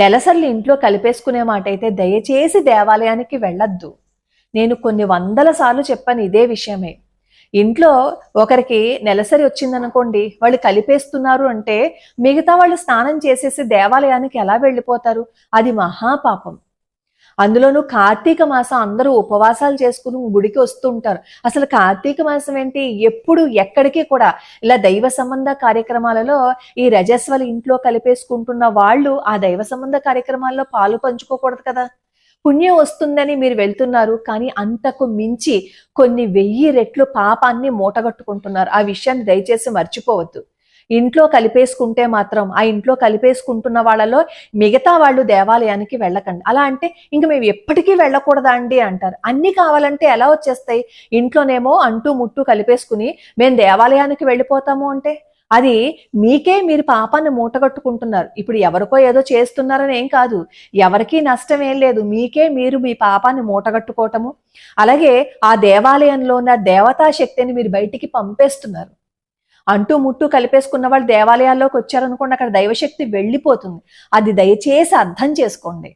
నెలసర్లు ఇంట్లో కలిపేసుకునే మాట అయితే దయచేసి దేవాలయానికి వెళ్ళొద్దు. నేను కొన్ని వందల సార్లు చెప్పాను ఇదే విషయమే. ఇంట్లో ఒకరికి నెలసరి వచ్చిందనుకోండి వాళ్ళు కలిపేస్తున్నారు అంటే మిగతా వాళ్ళు స్నానం చేసేసి దేవాలయానికి ఎలా వెళ్ళిపోతారు? అది మహాపాపం. అందులోనూ కార్తీక మాసం అందరూ ఉపవాసాలు చేసుకుని గుడికి వస్తుంటారు. అసలు కార్తీక మాసం ఏంటి? ఎప్పుడు ఎక్కడికి కూడా ఇలా దైవ సంబంధ కార్యక్రమాలలో ఈ రజస్వలు ఇంట్లో కలిపేసుకుంటున్న వాళ్ళు ఆ దైవ సంబంధ కార్యక్రమాల్లో పాలు పంచుకోకూడదు కదా? పుణ్యం వస్తుందని మీరు వెళ్తున్నారు కానీ అంతకు మించి కొన్ని వెయ్యి రెట్లు పాపాన్ని మూటగట్టుకుంటున్నారు. ఆ విషయాన్ని దయచేసి మర్చిపోవద్దు. ఇంట్లో కలిపేసుకుంటే మాత్రం ఆ ఇంట్లో కలిపేసుకుంటున్న వాళ్ళలో మిగతా వాళ్ళు దేవాలయానికి వెళ్ళకండి. అలా అంటే ఇంక మేము ఎప్పటికీ వెళ్ళకూడదా అండి అంటారు. అన్ని కావాలంటే ఎలా వచ్చేస్తాయి? ఇంట్లోనేమో అంటూ ముట్టు కలిపేసుకుని మేము దేవాలయానికి వెళ్ళిపోతాము అంటే? అది మీకే మీరు పాపాన్ని మూటగట్టుకుంటున్నారు. ఇప్పుడు ఎవరికో ఏదో చేస్తున్నారని ఏం కాదు. ఎవరికీ నష్టం ఏం లేదు. మీకే మీరు మీ పాపాన్ని మూటగట్టుకోవటము. అలాగే ఆ దేవాలయంలో ఉన్న దేవతా శక్తిని మీరు బయటికి పంపేస్తున్నారు. అంటూ ముట్టు కలిపేసుకున్న వాళ్ళు దేవాలయాల్లోకి వచ్చారనుకోండి అక్కడ దైవశక్తి వెళ్ళిపోతుంది. అది దయచేసి అర్థం చేసుకోండి.